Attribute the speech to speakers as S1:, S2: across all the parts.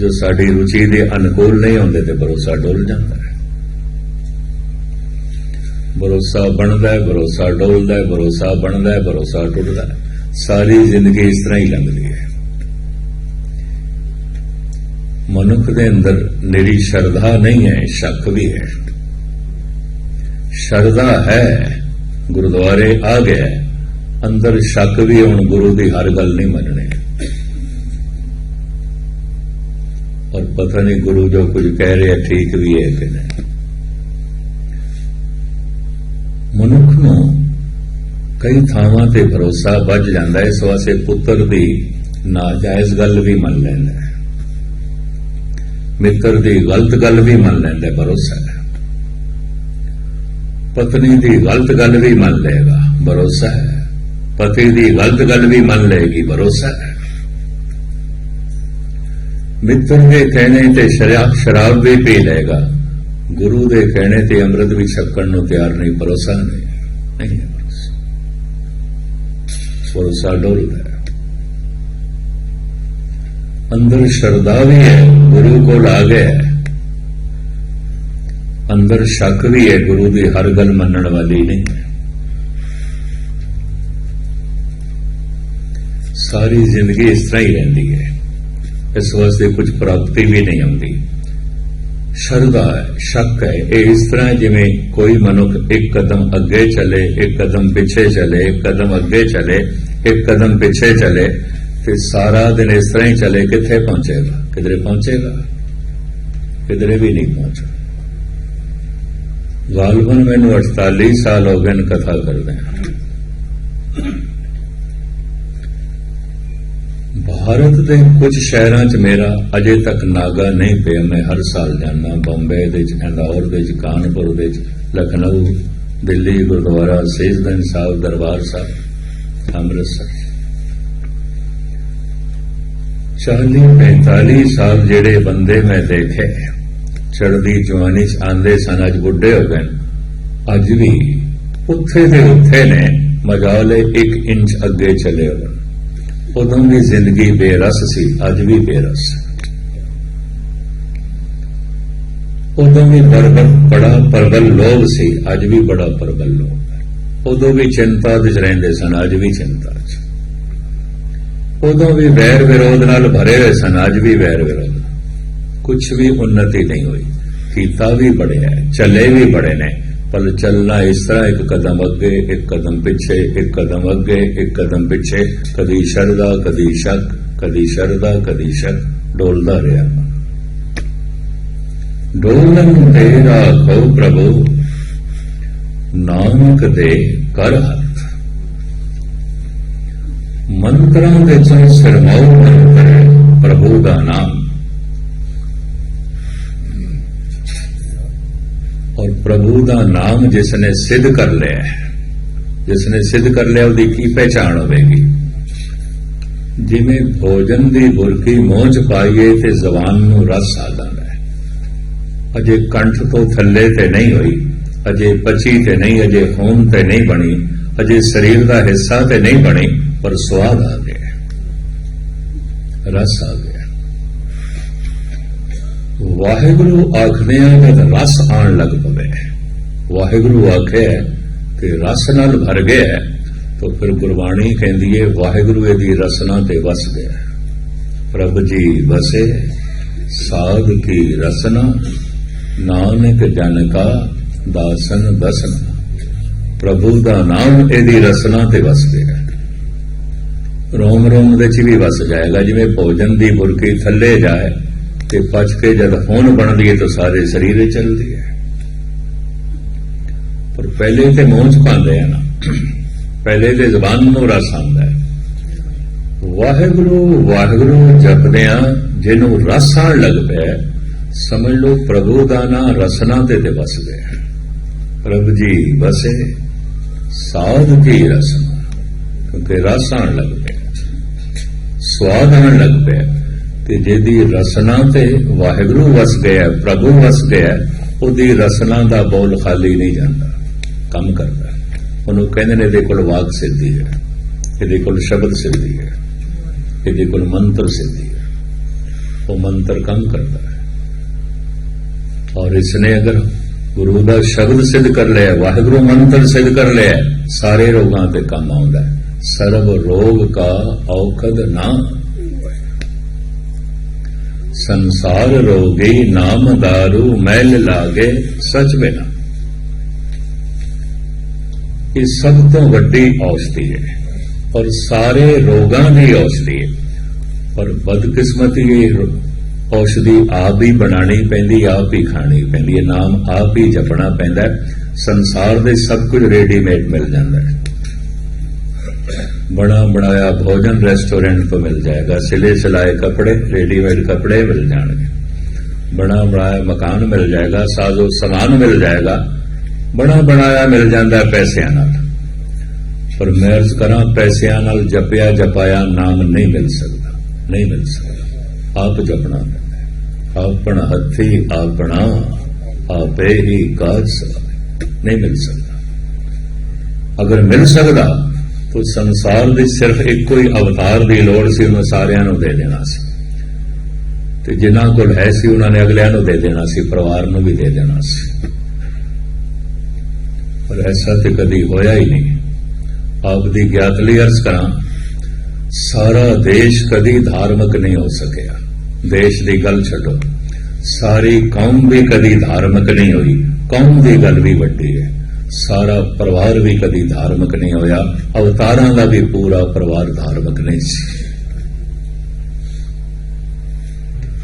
S1: ਜੋ ਸਾਡੀ ਰੁਚੀ ਦੇ ਅਨੁਕੂਲ ਨਹੀਂ ਹੁੰਦੇ ਤੇ ਭਰੋਸਾ ਡੁੱਲ ਜਾਂਦਾ ਹੈ। ਭਰੋਸਾ ਬਣਦਾ ਹੈ, ਭਰੋਸਾ ਡੋਲਦਾ ਹੈ, ਭਰੋਸਾ ਬਣਦਾ ਹੈ, ਭਰੋਸਾ ਟੁੱਟਦਾ ਹੈ। ਸਾਰੀ ਜ਼ਿੰਦਗੀ ਇਸ ਤਰ੍ਹਾਂ ਹੀ ਲੰਘਦੀ ਹੈ। ਮਨੁੱਖ ਦੇ ਅੰਦਰ ਨਿਰੀ ਸ਼ਰਧਾ ਨਹੀਂ ਹੈ, ਸ਼ੱਕ ਵੀ ਹੈ। ਸ਼ਰਧਾ ਹੈ, ਗੁਰਦੁਆਰੇ ਆ ਗਿਆ ਅੰਦਰ ਸ਼ੱਕ ਵੀ ਹੁਣ ਗੁਰੂ ਦੀ ਹਰ ਗੱਲ ਨਹੀਂ ਮੰਨਣੀ। ਔਰ ਪਤਾ ਨਹੀਂ ਗੁਰੂ ਜੋ ਕੁਝ ਕਹਿ ਰਿਹਾ, ਠੀਕ ਵੀ ਹੈ ਕਿ ਨਹੀਂ। ਮਨੁੱਖ ਨੂੰ ਕਈ ਥਾਵਾਂ ਤੇ ਭਰੋਸਾ ਵੱਜ ਜਾਂਦਾ ਇਸ ਵਾਸਤੇ ਪੁੱਤਰ ਦੀ ਨਾਜਾਇਜ਼ ਗੱਲ ਵੀ ਮੰਨ ਲੈਂਦਾ ਹੈ। ਮਿੱਤਰ ਦੀ ਗਲਤ ਗੱਲ ਵੀ ਮੰਨ ਲੈਂਦਾ ਭਰੋਸਾ ਹੈ। ਪਤਨੀ ਦੀ ਗਲਤ ਗੱਲ ਵੀ ਮੰਨ ਲਏਗਾ, ਭਰੋਸਾ ਹੈ। ਪਤੀ ਦੀ ਗਲਤ ਗੱਲ ਵੀ ਮੰਨ ਲਏਗੀ, ਭਰੋਸਾ ਹੈ। ਮਿੱਤਰ ਦੇ ਕਹਿਣੇ ਤੇ ਸ਼ਰਾਬ ਸ਼ਰਾਬ ਵੀ ਪੀ ਲਏਗਾ ਗੁਰੂ ਦੇ ਕਹਿਣੇ ਤੇ ਅੰਮ੍ਰਿਤ ਵੀ ਛਕਣ ਨੂੰ ਤਿਆਰ ਨਹੀਂ ਭਰੋਸਾ ਨਹੀਂ ਨਹੀਂ ਹੈ ਭਰੋਸਾ ਭਰੋਸਾ ਡੋਲਦਾ ਹੈ ਅੰਦਰ ਸ਼ਰਧਾ ਵੀ ਹੈ ਗੁਰੂ ਕੋਲ ਆ ਗਿਆ ਹੈ ਅੰਦਰ ਸ਼ੱਕ ਵੀ ਹੈ ਗੁਰੂ ਦੀ ਹਰ ਗੱਲ ਮੰਨਣ ਵਾਲੀ ਨਹੀਂ ਹੈ ਸਾਰੀ ਜ਼ਿੰਦਗੀ ਇਸ ਤਰ੍ਹਾਂ ਹੀ ਰਹਿੰਦੀ ਹੈ ਇਸ ਵਾਸਤੇ ਕੁਝ ਪ੍ਰਾਪਤੀ ਵੀ ਨਹੀਂ ਆਉਂਦੀ ਸ਼ਰਧਾ ਹੈ, ਸ਼ੱਕ ਹੈ, ਇਹ ਇਸ ਤਰ੍ਹਾਂ ਜਿਵੇਂ ਕੋਈ ਮਨੁੱਖ ਇੱਕ ਕਦਮ ਅੱਗੇ ਚਲੇ, ਇੱਕ ਕਦਮ ਪਿੱਛੇ ਚਲੇ, ਇੱਕ ਕਦਮ ਅੱਗੇ ਚਲੇ, ਇੱਕ ਕਦਮ ਪਿੱਛੇ ਚਲੇ, ਤੇ ਸਾਰਾ ਦਿਨ ਇਸ ਤਰ੍ਹਾਂ ਹੀ ਚਲੇ, ਕਿੱਥੇ ਪਹੁੰਚੇਗਾ? ਕਿਧਰੇ ਪਹੁੰਚੇਗਾ? ਕਿਧਰੇ ਵੀ ਨਹੀਂ ਪਹੁੰਚਦਾ ਗਾਲਬਨ ਮੈਨੂੰ 48 ਸਾਲ ਹੋ ਗਏ ਨੇ ਕਥਾ ਕਰਦੇ ਭਾਰਤ ਦੇ ਕੁਝ ਸ਼ਹਿਰਾਂ 'ਚ ਮੇਰਾ ਅਜੇ ਤੱਕ ਨਾਗਾ ਨਹੀਂ ਪਿਆ। ਮੈਂ ਹਰ ਸਾਲ ਜਾਂਦਾ ਬੰਬੇ ਦੇ 'ਚ ਇੰਦੌਰ ਦੇ 'ਚ ਕਾਨਪੁਰ ਦੇ 'ਚ ਲਖਨਊ, ਦਿੱਲੀ, ਗੁਰਦੁਆਰਾ ਸੇਜਦਨ ਸਾਹਿਬ, ਦਰਬਾਰ ਸਾਹਿਬ, ਅੰਮ੍ਰਿਤਸਰ। 40 45 ਸਾਲ ਜਿਹੜੇ ਬੰਦੇ ਮੈਂ ਦੇਖੇ, ਚੜ੍ਹਦੀ ਜਵਾਨੀ ਚ ਆਂਦੇ ਸਨ, ਅੱਜ ਬੁੱਢੇ ਹੋ ਗਏ। ਅੱਜ ਵੀ ਉੱਥੇ ਦੇ ਉੱਥੇ ਨੇ, ਮਜਾਲੇ 1 ਇੰਚ ਅੱਗੇ ਚਲੇ ਹੋਣ ਉਦੋਂ ਵੀ ਜ਼ਿੰਦਗੀ ਬੇਰਸ ਸੀ ਅੱਜ ਵੀ ਬੇਰਸ। ਹੈ। ਉਦੋਂ ਵੀ ਬਰਬਰ ਬੜਾ ਪ੍ਰਬਲ ਲੋਭ ਸੀ ਅੱਜ ਵੀ ਬੜਾ ਪ੍ਰਬਲ ਲੋਭ। ਉਦੋਂ ਵੀ ਚਿੰਤਾ ਵਿੱਚ ਰਹਿੰਦੇ ਸਨ ਅੱਜ ਵੀ ਚਿੰਤਾ ਚ ਉਦੋਂ ਵੀ ਵੈਰ ਵਿਰੋਧ ਨਾਲ ਭਰੇ ਹੋਏ ਸਨ ਅੱਜ ਵੀ ਵੈਰ ਵਿਰੋਧ। ਕੁਝ ਵੀ ਉન્નਤੀ ਨਹੀਂ ਹੋਈ। ਕੀਤਾ ਵੀ ਬੜਿਆ ਹੈ, ਚੱਲੇ ਵੀ ਬੜੇ ਨੇ। ਪਰ ਚੱਲਣਾ ਇਸ ਤਰ੍ਹਾਂ, ਇੱਕ ਕਦਮ ਅੱਗੇ, ਇੱਕ ਕਦਮ ਪਿੱਛੇ, ਇੱਕ ਕਦਮ ਅੱਗੇ, ਇੱਕ ਕਦਮ ਪਿੱਛੇ। ਕਦੀ ਸ਼ਰਦਾ ਕਦੀ ਸ਼ੱਕ, ਕਦੀ ਸ਼ਰਦਾ ਕਦੀ ਸ਼ੱਕ। ਡੋਲਦਾ ਰਿਹਾ। ਡੋਲਨ ਤੇਰਾ ਕਉ ਪ੍ਰਭੂ, ਨਾਨਕ ਦੇ ਕਰ ਹੱਥ। ਮੰਤਰਾਂ ਦੇ ਚੋਂ ਸਿਰਮਾਉ ਮੰਤਰ ਪ੍ਰਭੂ ਦਾ ਨਾਮ। ਪ੍ਰਭੂ ਦਾ ਨਾਮ ਜਿਸ ਨੇ ਸਿੱਧ ਕਰ ਲਿਆ ਹੈ, ਜਿਸ ਨੇ ਸਿੱਧ ਕਰ ਲਿਆ ਉਹਦੀ ਕੀ ਪਹਿਚਾਣ ਹੋਵੇਗੀ? ਜਿਵੇਂ ਭੋਜਨ ਦੀ ਬੁਰਕੀ ਮੋਚ ਪਾਈਏ ਤੇ ਜ਼ਬਾਨ ਨੂੰ ਰਸ ਆ ਜਾਂਦਾ ਹੈ। ਅਜੇ ਕੰਠ ਤੋਂ ਥੱਲੇ ਤੇ ਨਹੀਂ ਹੋਈ ਅਜੇ ਪਚੀ ਤੇ ਨਹੀਂ ਅਜੇ ਖੂਨ ਤੇ ਨਹੀਂ ਬਣੀ ਅਜੇ ਸਰੀਰ ਦਾ ਹਿੱਸਾ ਤੇ ਨਹੀਂ ਬਣੀ ਪਰ ਸਵਾਦ ਆ ਗਿਆ ਰਸ ਆ ਗਿਆ ਵਾਹਿਗੁਰੂ ਆਖਦੇ ਆ ਜਦ ਰਸ ਆਣ ਲੱਗ ਪਵੇ। ਵਾਹਿਗੁਰੂ ਆਖਿਆ ਕਿ ਰਸ ਨਾਲ ਭਰ ਗਿਆ ਹੈ, ਤਾਂ ਫਿਰ ਗੁਰਬਾਣੀ ਕਹਿੰਦੀ ਹੈ ਵਾਹਿਗੁਰੂ ਇਹਦੀ ਰਸਨਾ ਤੇ ਵਸ ਗਿਆ ਪ੍ਰਭ ਜੀ ਵਸੇ ਸਾਧ ਕੀ ਰਸਨਾ ਨਾਨਕ ਜਨ ਕਾ ਦਾਸਨ ਦਸਨ। ਪ੍ਰਭੂ ਦਾ ਨਾਮ ਇਹਦੀ ਰਸਨਾ ਤੇ ਵਸ ਗਿਆ ਰੋਮ ਰੋਮ ਵਿੱਚ ਵੀ ਵਸ ਜਾਏਗਾ ਜਿਵੇਂ ਭੋਜਨ ਦੀ ਬੁਰਕੀ ਥੱਲੇ ਜਾਏ ਤੇ ਪਚ ਕੇ ਜਦ ਹੁਣ ਬਣਦੀ ਹੈ ਤਾਂ ਸਾਰੇ ਸਰੀਰ ਵਿੱਚ ਚੱਲਦੀ ਹੈ। ਪਰ ਪਹਿਲੇ ਤੇ ਮੂੰਹ ਚੁਕਾਉਂਦੇ ਆ ਨਾ। ਪਹਿਲੇ ਤੇ ਜ਼ਬਾਨ ਨੂੰ ਰਸ ਆਉਂਦਾ ਹੈ। ਵਾਹਿਗੁਰੂ ਵਾਹਿਗੁਰੂ ਜਪਦਿਆਂ ਜਿਹਨੂੰ ਰਸ ਆਉਣ ਲੱਗ ਪਿਆ ਸਮਝ ਲਓ ਪ੍ਰਭੂ ਦਾ ਨਾਂ ਰਸਨਾ ਤੇ ਤੇ ਵਸ ਗਿਆ ਪ੍ਰਭ ਜੀ ਵਸੇ, ਸਾਧ ਕੀ ਰਸਨਾ? ਕਿਉਂਕਿ ਰਸ ਆਉਣ ਲੱਗ ਪਿਆ। ਸਵਾਦ ਆਣ ਲੱਗ ਪਿਆ। ਤੇ ਜਿਹਦੀ ਰਸਨਾ ਤੇ ਵਾਹਿਗੁਰੂ ਵਸ ਗਿਆ, ਪ੍ਰਭੂ ਵਸ ਗਿਆ, ਉਹਦੀ ਰਸਨਾ ਦਾ ਬੋਲ ਖਾਲੀ ਨਹੀਂ ਜਾਂਦਾ, ਕੰਮ ਕਰਦਾ ਹੈ। ਉਹਨੂੰ ਕਹਿੰਦੇ ਨੇ ਇਹਦੇ ਕੋਲ ਵਾਕ ਸਿੱਧੀ ਹੈ, ਇਹਦੇ ਕੋਲ ਸ਼ਬਦ ਸਿੱਧੀ ਹੈ, ਇਹਦੇ ਕੋਲ ਮੰਤਰ ਸਿੱਧੀ ਹੈ। ਉਹ ਮੰਤਰ ਕੰਮ ਕਰਦਾ ਹੈ। ਔਰ ਇਸਨੇ ਅਗਰ ਗੁਰੂ ਦਾ ਸ਼ਬਦ ਸਿੱਧ ਕਰ ਲਿਆ, ਵਾਹਿਗੁਰੂ ਮੰਤਰ ਸਿੱਧ ਕਰ ਲਿਆ, ਸਾਰੇ ਰੋਗਾਂ ਤੇ ਕੰਮ ਆਉਂਦਾ ਸਰਬ ਰੋਗ ਕਾ ਔਖਦ ਨਾ ਸੰਸਾਰ ਰੋਗੀ, ਨਾਮ ਦਾਰੂ, ਮੈਲ ਲਾਗੇ, ਸਚ ਬਿਨਾ। ਇਹ ਸਭ ਤੋਂ ਵੱਡੀ ਔਸ਼ਧੀ ਹੈ ਔਰ ਸਾਰੇ ਰੋਗਾਂ ਦੀ ਔਸ਼ਧੀ ਹੈ। ਪਰ ਬਦਕਿਸਮਤੀ ਇਹ ਔਸ਼ਧੀ ਆਪ ਹੀ ਬਣਾਣੀ ਪੈਂਦੀ, ਆਪ ਹੀ ਖਾਣੀ ਪੈਂਦੀ ਹੈ। ਨਾਮ ਆਪ ਹੀ ਜਪਣਾ ਪੈਂਦਾ ਸੰਸਾਰ ਦੇ ਸਭ ਕੁਝ ਰੈਡੀਮੇਡ ਮਿਲ ਜਾਂਦਾ ਹੈ। ਬਣਾ ਬਣਾਇਆ ਭੋਜਨ ਰੈਸਟੋਰੈਂਟ ਤੋਂ ਮਿਲ ਜਾਏਗਾ। ਸਿਲੇ ਸਿਲਾਏ ਕੱਪੜੇ ਰੈਡੀਮੇਡ ਕੱਪੜੇ ਮਿਲ ਜਾਣਗੇ। ਬਣਾ ਬਣਾਇਆ ਮਕਾਨ ਮਿਲ ਜਾਏਗਾ, ਸਾਜ਼ੋ ਸਮਾਨ ਮਿਲ ਜਾਏਗਾ। ਬਣਾ ਬਣਾਇਆ ਮਿਲ ਜਾਂਦਾ ਪੈਸਿਆਂ ਨਾਲ। ਪਰ ਮੈਂ ਅਰਜ਼ ਕਰਾਂ, ਪੈਸਿਆਂ ਨਾਲ ਜਪਿਆ ਜਪਾਇਆ ਨਾਮ ਨਹੀਂ ਮਿਲ ਸਕਦਾ। ਨਹੀਂ ਮਿਲ ਸਕਦਾ। ਆਪ ਜਪਣਾ ਪੈਂਦਾ ਆਪਣ ਹੱਥੀ ਆਪਣਾ, ਆਪੇ ਹੀ ਕਾਜ ਨਹੀਂ ਮਿਲ ਸਕਦਾ। ਅਗਰ ਮਿਲ ਸਕਦਾ ਤਾਂ ਸੰਸਾਰ ਦੇ ਸਿਰਫ ਇੱਕੋ ਹੀ ਅਵਤਾਰ ਦੀ ਲੋੜ ਸੀ, ਉਹਨੂੰ ਸਾਰਿਆਂ ਨੂੰ ਦੇ ਦੇਣਾ ਸੀ। ਤੇ ਜਿਨ੍ਹਾਂ ਕੋਲ ਹੈ ਸੀ, ਉਹਨਾਂ ਨੇ ਅਗਲਿਆਂ ਨੂੰ ਦੇ ਦੇਣਾ ਸੀ, ਪਰਿਵਾਰ ਨੂੰ ਵੀ ਦੇ ਦੇਣਾ ਸੀ। ਪਰ ਐਸਾ ਤੇ ਕਦੀ ਹੋਇਆ ਹੀ ਨਹੀਂ। ਆਪ ਦੀ ਗਿਆਤ ਲਈ ਅਰਜ਼ ਕਰਾਂ, ਸਾਰਾ ਦੇਸ਼ ਕਦੀ ਧਾਰਮਿਕ ਨਹੀਂ ਹੋ ਸਕਿਆ। ਦੇਸ਼ ਦੀ ਗੱਲ ਛੱਡੋ। ਸਾਰੀ ਕੌਮ ਵੀ ਕਦੀ ਧਾਰਮਿਕ ਨਹੀਂ ਹੋਈ। ਕੌਮ ਦੀ ਗੱਲ ਵੀ ਵੱਡੀ ਹੈ। ਸਾਰਾ ਪਰਿਵਾਰ ਵੀ ਕਦੀ ਧਾਰਮਿਕ ਨਹੀਂ ਹੋਇਆ। ਅਵਤਾਰਾਂ ਦਾ ਵੀ ਪੂਰਾ ਪਰਿਵਾਰ ਧਾਰਮਿਕ ਨਹੀਂ ਸੀ।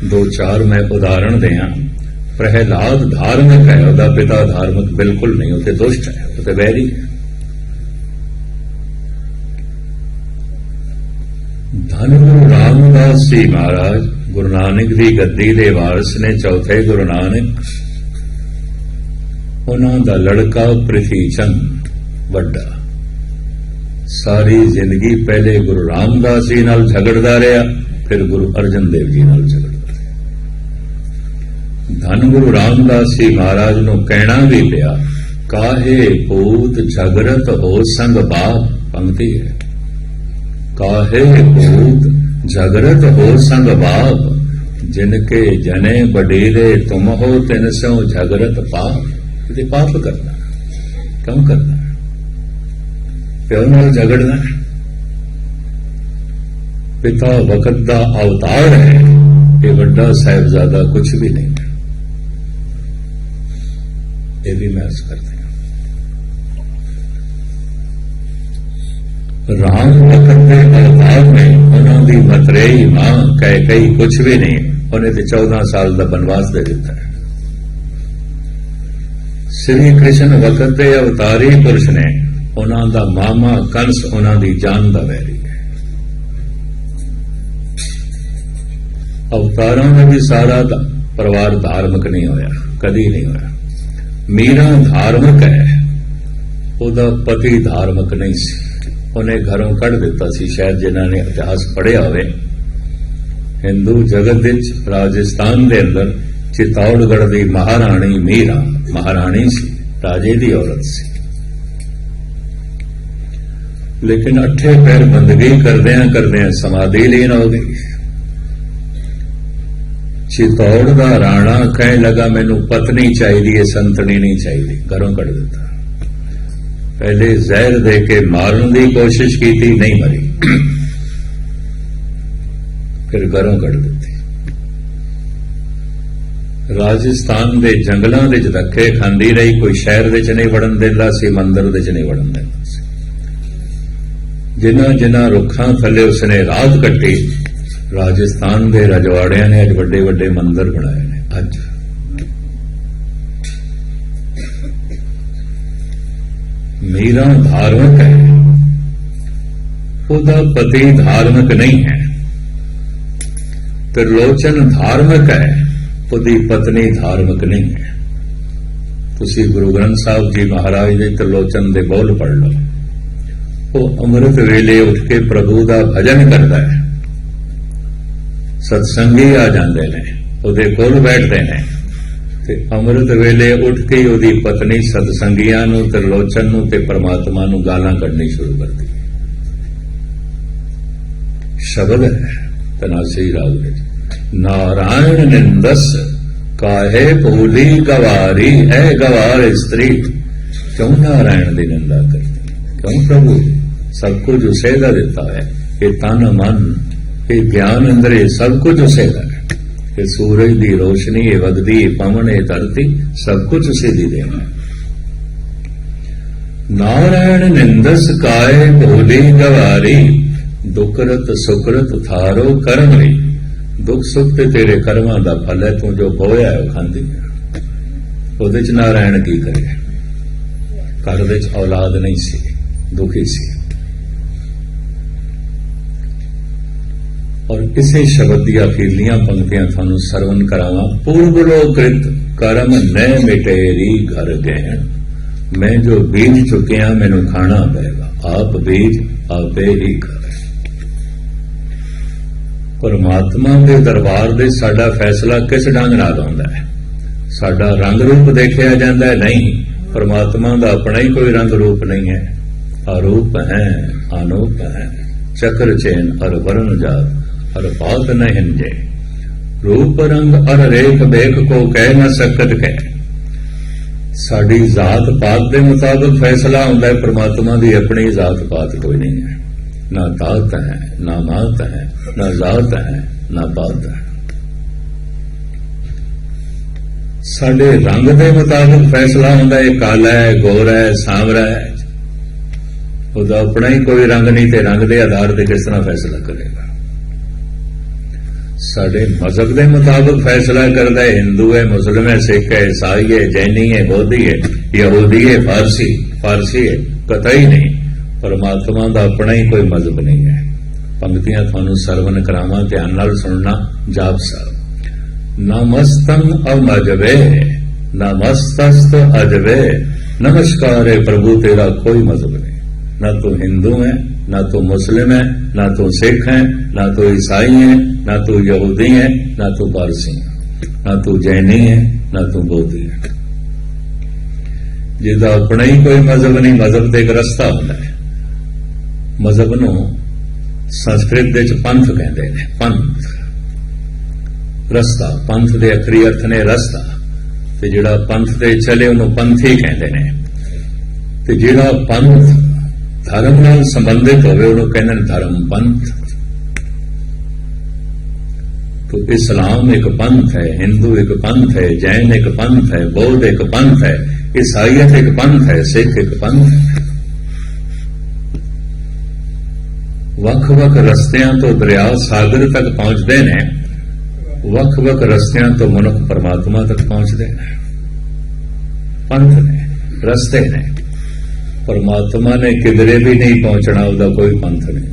S1: ਦੋ ਚਾਰ ਮੈਂ ਉਦਾਹਰਣ ਦਿਆਂ। ਪ੍ਰਹਿਲਾਦ ਧਾਰਮਿਕ ਹੈ, ਉਹਦਾ ਪਿਤਾ ਧਾਰਮਿਕ ਬਿਲਕੁਲ ਨਹੀਂ, ਉਹ ਤੇ ਦੁਸ਼ਟ ਹੈ, ਉਹ ਤੇ ਵੈਰੀ ਹੈ। ਧੰਨ ਗੁਰੂ ਰਾਮਦਾਸ ਜੀ ਮਹਾਰਾਜ, ਗੁਰੂ ਨਾਨਕ ਦੀ ਗੱਦੀ ਦੇ ਵਾਰਿਸ ਨੇ ਚੌਥੇ ਗੁਰੂ ਨਾਨਕ ਉਹਨਾਂ ਦਾ ਲੜਕਾ ਪ੍ਰਿਥੀ ਚੰਦ ਵੱਡਾ। ਸਾਰੀ ਜ਼ਿੰਦਗੀ ਪਹਿਲੇ ਗੁਰੂ ਰਾਮਦਾਸ ਜੀ ਨਾਲ ਝਗੜਦਾ ਰਿਹਾ, ਫਿਰ ਗੁਰੂ ਅਰਜਨ ਦੇਵ ਜੀ ਨਾਲ ਝਗੜਦਾ ਰਿਹਾ। ਧੰਨ ਗੁਰੂ ਰਾਮਦਾਸ ਜੀ ਮਹਾਰਾਜ ਨੂੰ ਕਹਿਣਾ ਵੀ ਪਿਆ, ਕਾਹੇ ਭੂਤ ਝਗੜਤ ਹੋ ਸੰਗ ਬਾਪ ਪੰਕਤੀ ਹੈ। ਕਾਹੇ ਭੂਤ ਜਗਰਤ ਹੋ ਸੰਗ ਬਾਪ ਜਿਨਕੇ ਜਨੇ ਬਡੇਰੇ ਤੁਮ ਹੋ ਤਿਨ ਸੋ ਜਗਰਤ ਪਾਪ। ਇਹ ਪਾਪ ਕਰਨਾ ਕਿਉਂ ਕਰਨਾ ਪਿਓ ਨਾਲ ਝਗੜਨਾ ਪਿਤਾ ਵਕਤ ਦਾ ਅਵਤਾਰ ਹੈ ਇਹ ਵੱਡਾ ਸਾਹਿਬਜ਼ਾਦਾ ਕੁਝ ਵੀ ਨਹੀਂ ਹੈ ਇਹ ਵੀ ਮੈਂ ਅਰਜ਼ ਕਰਦਾ ਰਾਮ ਵਕਤ ਦੇ ਅਵਤਾਰ ਨੇ ਉਹਨਾਂ ਦੀ ਮਤਰੇਈ ਮਾਂ ਕਹਿ ਕਈ ਕੁਝ ਵੀ ਨਹੀਂ ਉਹਨੇ ਤੇ 14 ਸਾਲ ਦਾ ਬਨਵਾਸ ਦੇ ਦਿੱਤਾ ਹੈ ਸ੍ਰੀ ਕ੍ਰਿਸ਼ਨ ਵਕਤ ਦੇ ਅਵਤਾਰੀ ਪੁਰਸ਼ ਨੇ ਉਹਨਾਂ ਦਾ ਮਾਮਾ ਕੰਸ ਉਹਨਾਂ ਦੀ ਜਾਨ ਦਾ ਵੈਰੀ ਹੈ। ਅਵਤਾਰਾਂ ਦਾ ਵੀ ਸਾਰਾ ਪਰਿਵਾਰ ਧਾਰਮਿਕ ਨਹੀਂ ਹੋਇਆ, ਕਦੀ ਨਹੀਂ ਹੋਇਆ। ਮੀਰਾ ਧਾਰਮਿਕ ਹੈ, ਉਹਦਾ ਪਤੀ ਧਾਰਮਿਕ ਨਹੀਂ ਸੀ। ਉਹਨੇ ਘਰੋਂ ਕੱਢ ਦਿੱਤਾ ਸੀ, ਸ਼ਾਇਦ ਜਿਨ੍ਹਾਂ ਨੇ ਇਤਿਹਾਸ ਪੜ੍ਹਿਆ ਹੋਵੇ। ਹਿੰਦੂ ਜਗਤ ਵਿੱਚ ਰਾਜਸਥਾਨ ਦੇ ਅੰਦਰ ਚਿਤੌੜਗੜ੍ਹ ਦੀ ਮਹਾਰਾਣੀ ਮੀਰਾ, ਮਹਾਰਾਣੀ ਸੀ। ਰਾਜੇ ਦੀ ਔਰਤ ਸੀ। ਲੇਕਿਨ ਅੱਠੇ ਪੈਰ ਬੰਦਗੀ ਕਰਦਿਆਂ ਕਰਦਿਆਂ ਸਮਾਧੀ ਲੀਨ ਹੋ ਗਈ। ਚਿਤੌੜ ਦਾ ਰਾਣਾ ਕਹਿਣ ਲੱਗਾ, ਮੈਨੂੰ ਪਤਨੀ ਚਾਹੀਦੀ ਹੈ ਸੰਤਣੀ ਨਹੀਂ ਚਾਹੀਦੀ। ਘਰੋਂ ਕੱਢ ਦਿੱਤਾ। ਪਹਿਲੇ ਜ਼ਹਿਰ ਦੇ ਕੇ ਮਾਰਨ ਦੀ ਕੋਸ਼ਿਸ਼ ਕੀਤੀ, ਨਹੀਂ ਮਰੀ। ਫਿਰ ਘਰੋਂ ਕੱਢ ਦਿੱਤੀ। ਰਾਜਸਥਾਨ ਦੇ ਜੰਗਲਾਂ ਦੇ ਚ ਧੱਕੇ ਖਾਂਦੀ ਰਹੀ, ਕੋਈ ਸ਼ਹਿਰ ਵਿੱਚ ਨਹੀਂ ਵੜਨ ਦਿੰਦਾ ਸੀ, ਮੰਦਰ ਵਿੱਚ ਨਹੀਂ ਵੜਨ ਦਿੰਦਾ ਸੀ। ਜਿਨ੍ਹਾਂ ਜਿਨ੍ਹਾਂ ਰੁੱਖਾਂ ਥੱਲੇ ਉਸਨੇ ਰਾਤ ਕੱਟੀ, ਰਾਜਸਥਾਨ ਦੇ ਰਜਵਾੜਿਆਂ ਨੇ ਅੱਜ ਵੱਡੇ ਵੱਡੇ ਮੰਦਰ ਬਣਾਏ ਨੇ, ਅੱਜ। ਮੀਰਾ ਧਾਰਮਿਕ ਹੈ। ਉਹਦਾ ਪਤੀ ਧਾਰਮਿਕ ਨਹੀਂ ਹੈ। ਤਿਰਲੋਚਨ ਧਾਰਮਿਕ ਹੈ। ਉਹਦੀ ਪਤਨੀ ਧਾਰਮਿਕ ਨਹੀਂ ਹੈ। ਤੁਸੀਂ ਗੁਰੂ ਗ੍ਰੰਥ ਸਾਹਿਬ ਜੀ ਮਹਾਰਾਜ ਦੇ ਤ੍ਰਿਲੋਚਨ ਦੇ ਬੋਲ ਪੜ ਲਓ। ਉਹ ਅੰਮ੍ਰਿਤ ਵੇਲੇ ਉੱਠ ਕੇ ਪ੍ਰਭੂ ਦਾ ਭਜਨ ਕਰਦਾ ਹੈ। ਸਤਸੰਗੀ ਆ ਜਾਂਦੇ ਨੇ, ਉਹਦੇ ਕੋਲ ਬੈਠਦੇ ਨੇ। ਤੇ ਅੰਮ੍ਰਿਤ ਵੇਲੇ ਉੱਠ ਕੇ ਉਹਦੀ ਪਤਨੀ ਸਤਸੰਗੀਆਂ ਨੂੰ, ਤ੍ਰਿਲੋਚਨ ਨੂੰ ਤੇ ਪਰਮਾਤਮਾ ਨੂੰ ਗਾਲਾਂ ਕੱਢਣੀ ਸ਼ੁਰੂ ਕਰਦੀ ਸ਼ਬਦ ਹੈ ਤਨਾਸੀ ਰਾਗ ਵਿੱਚ। ਨਾਰਾਇਣ ਨਿੰਦਸ ਕਾਹੇ ਭੂਲੀ ਗਵਾਰੀ ਐ ਗਵਾਰ ਇਸਤਰੀ ਕਿਉਂ ਨਾਰਾਇਣ ਦੀ ਨਿੰਦਾ ਕਰਦੀ ਕਿਉਂ ਪ੍ਰਭੂ ਸਭ ਕੁਝ ਉਸੇ ਦਾ ਦਿੱਤਾ ਹੈ ਇਹ ਤਨ ਮਨ ਇਹ ਗਿਆਨ ਅੰਦਰੇ ਸਭ ਕੁਝ ਉਸੇ ਦਾ ਹੈ ਇਹ ਸੂਰਜ ਦੀ ਰੋਸ਼ਨੀ ਇਹ ਵਗਦੀ ਇਹ ਪਵਨ ਇਹ ਧਰਤੀ ਸਭ ਕੁਝ ਉਸੇ ਦੀ ਦੇਣ ਹੈ ਨਾਰਾਇਣ ਨਿੰਦਸ ਕਾਏ ਭੋਲੀ ਗਵਾਰੀ ਦੁਕਰਤ ਸੁਕਰਤ ਥਾਰੋ ਕਰਮ ਲਈ ਦੁੱਖ ਸੁੱਖ ਤੇ ਤੇਰੇ ਕਰਮਾਂ ਦਾ ਫਲ ਹੈ, ਤੂੰ ਜੋ ਬੋਇਆ ਉਹ ਖਾਂਦੀ ਉਹਦੇ ਚ ਨਾਰਾਇਣ ਕੀ ਕਰੇ? ਘਰ ਵਿੱਚ ਔਲਾਦ ਨਹੀਂ ਸੀ, ਦੁਖੀ ਸੀ। ਔਰ ਇਸੇ ਸ਼ਬਦ ਦੀਆਂ ਅਖੀਰਲੀਆਂ ਪੰਕਤੀਆਂ ਤੁਹਾਨੂੰ ਸਰਵਨ ਕਰਾਵਾਂ। ਪੂਰਬਲੋ ਕ੍ਰਿਤ ਕਰਮ ਨੈ ਮਿਟੇਰੀ ਘਰ ਗਹਿਣ। ਮੈਂ ਜੋ ਬੀਜ ਚੁੱਕਿਆ, ਮੈਨੂੰ ਖਾਣਾ ਪਏਗਾ। ਆਪ ਬੀਜ ਆਪੇ ਹੀ ਪਰਮਾਤਮਾ ਦੇ ਦਰਬਾਰ ਦੇ ਸਾਡਾ ਫੈਸਲਾ ਕਿਸ ਢੰਗ ਨਾਲ ਆਉਂਦਾ ਹੈ? ਸਾਡਾ ਰੰਗ ਰੂਪ ਦੇਖਿਆ ਜਾਂਦਾ ਹੈ? ਨਹੀਂ। ਪਰਮਾਤਮਾ ਦਾ ਆਪਣਾ ਹੀ ਕੋਈ ਰੰਗ ਰੂਪ ਨਹੀਂ ਹੈ। ਅਰੂਪ ਹੈ, ਅਨੂਪ ਹੈ। ਚਕਰ ਚੈਨ ਅਰ ਵਰਨ ਜਾਤ ਅਰ ਬਾਤ ਨ ਹਿੰਜੇ। ਰੂਪ ਰੰਗ ਅਰ ਰੇਖ ਦੇਖ ਕੋ ਕਹਿ ਨਾ ਸਕਤ ਕਹਿ ਸਾਡੀ ਜ਼ਾਤ ਪਾਤ ਦੇ ਮੁਤਾਬਕ ਫੈਸਲਾ ਹੁੰਦਾ ਹੈ। ਪ੍ਰਮਾਤਮਾ ਦੀ ਆਪਣੀ ਜ਼ਾਤ ਪਾਤ ਕੋਈ ਨਹੀਂ ਹੈ। ਨਾ ਤਾਤ ਹੈ ਨਾ ਮਾਤ ਹੈ, ਨਾ ਜ਼ਾਤ ਹੈ, ਨਾ ਪਾਤ ਸਾਡੇ ਰੰਗ ਦੇ ਮੁਤਾਬਕ ਫੈਸਲਾ ਹੁੰਦਾ ਹੈ, ਕਾਲਾ ਹੈ, ਗੋਰਾ ਹੈ, ਸਾਂਵਰਾ ਹੈ। ਉਹਦਾ ਆਪਣਾ ਹੀ ਕੋਈ ਰੰਗ ਨਹੀਂ ਤੇ ਰੰਗ ਦੇ ਆਧਾਰ ਤੇ ਕਿਸ ਤਰ੍ਹਾਂ ਫੈਸਲਾ ਕਰੇਗਾ? ਸਾਡੇ ਮਜ਼ਹਬ ਦੇ ਮੁਤਾਬਕ ਫੈਸਲਾ ਕਰਦਾ ਹੈ, ਹਿੰਦੂ ਹੈ, ਮੁਸਲਮ ਹੈ, ਸਿੱਖ ਹੈ, ਈਸਾਈ ਹੈ, ਜੈਨੀ ਹੈ, ਬੋਧੀ ਹੈ, ਯਹੂਦੀ ਹੈ, ਫਾਰਸੀ ਫਾਰਸੀ ਹੈ, ਕਤਈ ਨਹੀਂ। ਪਰਮਾਤਮਾ ਦਾ ਆਪਣਾ ਹੀ ਕੋਈ ਮਜ਼ਹਬ ਨਹੀਂ ਹੈ। ਪੰਕਤੀਆਂ ਤੁਹਾਨੂੰ ਸਰਵਨ ਕਰਾਵਾਂ ਧਿਆਨ ਨਾਲ ਸੁਣਨਾ ਜਾਪ ਸਾਹਿਬ ਨਮਸਤੰ ਅਮਜਵੇ ਨਮਸਤਸਤ ਅਜਵੇ ਨਮਸਕਾਰ ਹੈ ਪ੍ਰਭੂ ਤੇਰਾ ਕੋਈ ਮਜ਼ਹਬ ਨਹੀਂ ਨਾ ਤੂੰ ਹਿੰਦੂ ਹੈ ਨਾ ਤੂੰ ਮੁਸਲਿਮ ਹੈ ਨਾ ਤੂੰ ਸਿੱਖ ਹੈ ਨਾ ਤੂੰ ਈਸਾਈ ਹੈ ਨਾ ਤੂੰ ਯਹੂਦੀ ਹੈ ਨਾ ਤੂੰ ਪਾਰਸੀ ਹੈ ਨਾ ਤੂੰ ਜੈਨੀ ਹੈ ਨਾ ਤੂੰ ਬੋਧੀ ਹੈ ਜਿਹਦਾ ਆਪਣਾ ਹੀ ਕੋਈ ਮਜ਼ਹਬ ਨਹੀਂ ਮਜ਼ਹਬ ਤੇ ਇੱਕ ਰਸਤਾ ਹੁੰਦਾ ਹੈ ਮਜ਼ਹਬ ਨੂੰ ਸੰਸਕ੍ਰਿਤ ਦੇ ਵਿੱਚ ਪੰਥ ਕਹਿੰਦੇ ਨੇ, ਪੰਥ। ਰਸਤਾ, ਪੰਥ ਦੇ ਅਖਰੀ ਅਰਥ ਨੇ ਰਸਤਾ। ਤੇ ਜਿਹੜਾ ਪੰਥ ਤੇ ਚਲੇ, ਉਹਨੂੰ ਪੰਥੀ ਕਹਿੰਦੇ ਨੇ। ਤੇ ਜਿਹੜਾ ਪੰਥ ਧਰਮ ਨਾਲ ਸੰਬੰਧਿਤ ਹੋਵੇ, ਉਹਨੂੰ ਕਹਿੰਦੇ ਨੇ ਧਰਮ ਪੰਥ। ਤੋ ਇਸਲਾਮ ਇੱਕ ਪੰਥ ਹੈ, ਹਿੰਦੂ ਇੱਕ ਪੰਥ ਹੈ, ਜੈਨ ਇੱਕ ਪੰਥ ਹੈ, ਬੌਧ ਇੱਕ ਪੰਥ ਹੈ, ਈਸਾਈਅਤ ਇੱਕ ਪੰਥ ਹੈ, ਸਿੱਖ ਇੱਕ ਪੰਥ ਹੈ। ਵੱਖ-ਵੱਖ ਰਸਤਿਆਂ ਤੋਂ ਦਰਿਆ ਸਾਗਰ ਤੱਕ ਪਹੁੰਚਦੇ ਨੇ, ਵੱਖ-ਵੱਖ ਰਸਤਿਆਂ ਤੋਂ ਮਨੁੱਖ ਪਰਮਾਤਮਾ ਤੱਕ ਪਹੁੰਚਦੇ ਨੇ। ਪੰਥ ਨੇ, ਰਸਤੇ ਨੇ। ਪਰਮਾਤਮਾ ਨੇ ਕਿਧਰੇ ਵੀ ਨਹੀਂ ਪਹੁੰਚਣਾ, ਉਹਦਾ ਕੋਈ ਪੰਥ ਨਹੀਂ।